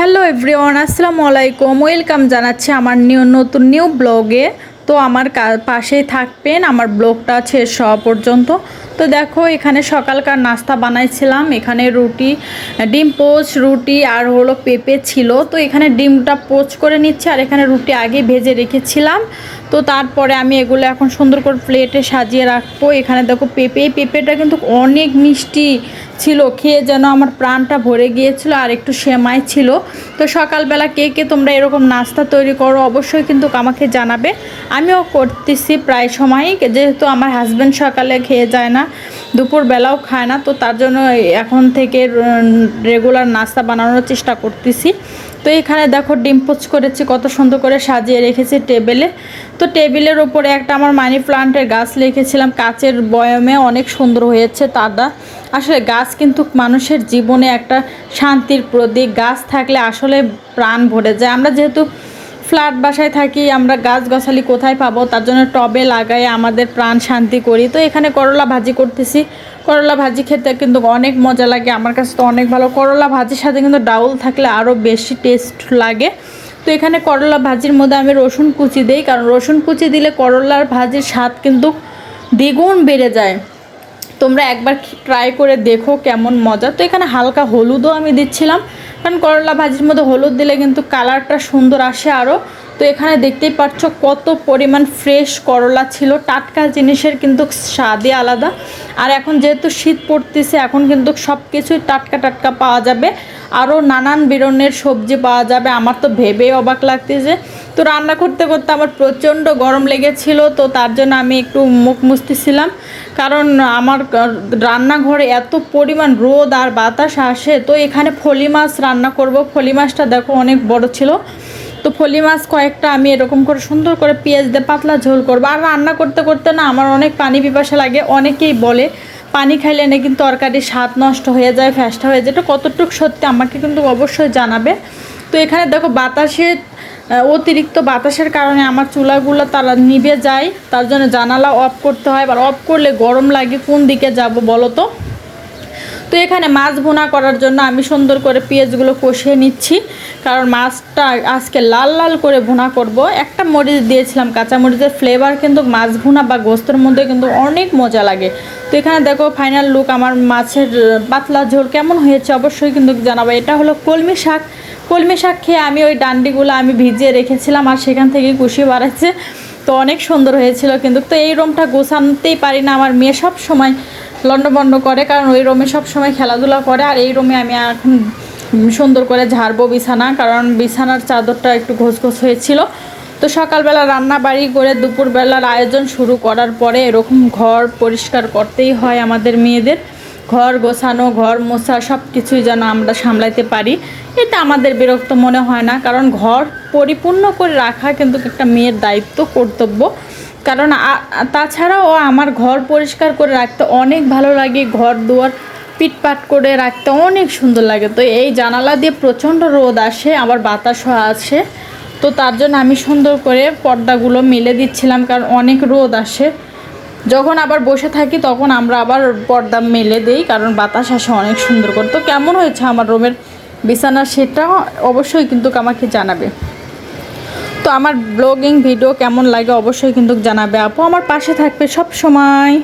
Hello everyone, আসসালামু আলাইকুম। Welcome জানাচ্ছি আমার নিউ, নতুন নিউ ব্লগে। তো আমার পাশেই থাকবেন, আমার ব্লগটা শেষ হওয়া পর্যন্ত। তো দেখো, এখানে সকালকার নাস্তা বানাইছিলাম। এখানে রুটি, ডিম পোচ, রুটি আর হলো পেঁপে ছিল। তো এখানে ডিমটা পোচ করে নিচ্ছে আর এখানে রুটি আগে ভেজে রেখেছিলাম। তো তারপরে আমি এগুলো এখন সুন্দর করে প্লেটে সাজিয়ে রাখব। এখানে দেখো পেঁপে পেঁপেটা কিন্তু অনেক মিষ্টি ছিল। খেয়ে যেন আমার প্রাণটা ভরে গিয়েছিল আর একটু সেমাই ছিল। তো সকালবেলা কে কে তোমরা এরকম নাস্তা তৈরি করো অবশ্যই কিন্তু আমাকে জানাবে। আমিও করতেছি প্রায় সময় যেহেতু আমার হাজব্যান্ড সকালে খেয়ে যায় না দুপুরবেলাও খায় না, তো তার জন্য এখন থেকে রেগুলার নাস্তা বানানোর চেষ্টা করতেছি। তো এখানে দেখো ডিম পোচ করেছি, কত সুন্দর করে সাজিয়ে রেখেছি টেবিলে। তো টেবিলের ওপরে একটা আমার মানি প্লান্টের গাছ রেখেছিলাম কাচের বয়মে অনেক সুন্দর হয়েছে তাদা। আসলে গাছ কিন্তু মানুষের জীবনে একটা শান্তির প্রতীক, গাছ থাকলে আসলে প্রাণ ভরে যায়। আমরা যেহেতু ফ্ল্যাট বাসায় থাকি, আমরা গাছ গাছালি কোথায় পাবো, তার জন্য টবে লাগাই, আমাদের প্রাণ শান্তি করি। তো এখানে করলা ভাজি করতেছি। করলা ভাজি খেতে কিন্তু অনেক মজা লাগে। আমার কাছে তো অনেক ভালো। করলা ভাজির সাথে কিন্তু ডাউল থাকলে আরও বেশি টেস্ট লাগে। তো এখানে করলা ভাজির মধ্যে আমি রসুন কুচি দিই, কারণ রসুন কুচি দিলে করলার ভাজির স্বাদ কিন্তু দ্বিগুণ বেড়ে যায়। তোমরা একবার ট্রাই করে দেখো কেমন মজা। তো এখানে হালকা হলুদও আমি দিচ্ছিলাম। কারণ করলা ভাজির মধ্যে হলুদ দিলে কিন্তু কালারটা সুন্দর আসে আরও তো এখানে দেখতেই পাচ্ছ কত পরিমাণ ফ্রেশ করলা ছিল। টাটকা জিনিসের কিন্তু স্বাদই আলাদা। আর এখন যেহেতু শীত পড়তেছে, এখন কিন্তু সব কিছুই টাটকা টাটকা পাওয়া যাবে। আরও নানান বিরনের সবজি পাওয়া যাবে। আমার তো ভেবেই অবাক লাগতেছে। তো রান্না করতে করতে আমার প্রচণ্ড গরম লেগেছিল, তো তার জন্য আমি একটু মুখ মুছতেছিলাম। কারণ আমার রান্নাঘরে এত পরিমাণ রোদ আর বাতাস আসে, তো এখানে ফলি মাছ রান্না করব। ফলি মাছটা দেখো অনেক বড় ছিল। তো ফলি মাছ কয়েকটা আমি এরকম করে সুন্দর করে পেঁয়াজ দিয়ে পাতলা ঝোল করব। আর রান্না করতে করতে না আমার অনেক পানি পিপাসা লাগে, অনেকেই বলে, পানি খাইলে না কিন্তু তরকারির স্বাদ নষ্ট হয়ে যায়, ফ্যাসটা হয়ে যায়। এটা কতটুকু সত্যি আমাকে কিন্তু অবশ্যই জানাবে। তো এখানে দেখো বাতাসে অতিরিক্ত বাতাসের কারণে আমার চুলাগুলো তারা নিভে যায়। তার জন্য জানালা অফ করতে হয়। আর অফ করলে গরম লাগে, কোন দিকে যাব বলো তো? তো এখানে মাছ ভুনা করার জন্য আমি সুন্দর করে পেঁয়াজগুলো কষিয়ে নিচ্ছি। কারণ মাছটা আজকে লাল লাল করে ভুনা করব। একটা মরিচ দিয়েছিলাম, কাঁচা মরিচের ফ্লেভার কিন্তু মাছ ভুনা বা গোস্তের মধ্যে কিন্তু অনেক মজা লাগে। তো এখানে দেখো ফাইনাল লুক আমার মাছের পাতলা ঝোল কেমন হয়েছে অবশ্যই কিন্তু জানাব। এটা হলো কলমি শাক। কলমি শাক খেয়ে আমি ওই ডান্ডিগুলো আমি ভিজিয়ে রেখেছিলাম আর সেখান থেকে কুশি বাড়াচ্ছে। তো অনেক সুন্দর হয়েছিল কিন্তু। তো এই রুমটা গোছানোতেই পারি না। আমার মেয়ে সব সময় লন্ডবন্ড করে, কারণ ওই রুমে সব সময় খেলাধুলা করে, আর এই রুমে আমি এখন সুন্দর করে ঝাড়বো বিছানা, কারণ বিছানার চাদরটা একটু ঘোষ হয়েছিল। তো সকালবেলা রান্না বাড়ি করে দুপুরবেলার আয়োজন শুরু করার পরে এরকম ঘর পরিষ্কার করতেই হয় আমাদের মেয়েদের। ঘর গোছানো, ঘর মোছা সব কিছুই যেন আমরা সামলাইতে পারি। এটা আমাদের বিরক্ত মনে হয় না, কারণ ঘর পরিপূর্ণ করে রাখা কিন্তু একটা মেয়ের দায়িত্ব, কর্তব্য। কারণ তাছাড়াও আমার ঘর পরিষ্কার করে রাখতে অনেক ভালো লাগে, ঘর দুয়ার পিটপাট করে রাখতে অনেক সুন্দর লাগে। তো এই জানালা দিয়ে প্রচণ্ড রোদ আসে, আবার বাতাসও আসে। তো তার জন্য আমি সুন্দর করে পর্দাগুলো মেলে দিচ্ছিলাম কারণ অনেক রোদ আসে। যখন আবার বসে থাকি তখন আমরা আবার পর্দা মেলে দেই কারণ বাতাস আসে অনেক সুন্দর করে। তো কেমন হয়েছে আমার রুমের বিছানা সেটা অবশ্যই কিন্তু আমাকে জানাবে। তো আমার ব্লগিং ভিডিও কেমন লাগে অবশ্যই কিন্তু জানাবে আপু। আমার পাশে থাকবে সব সময়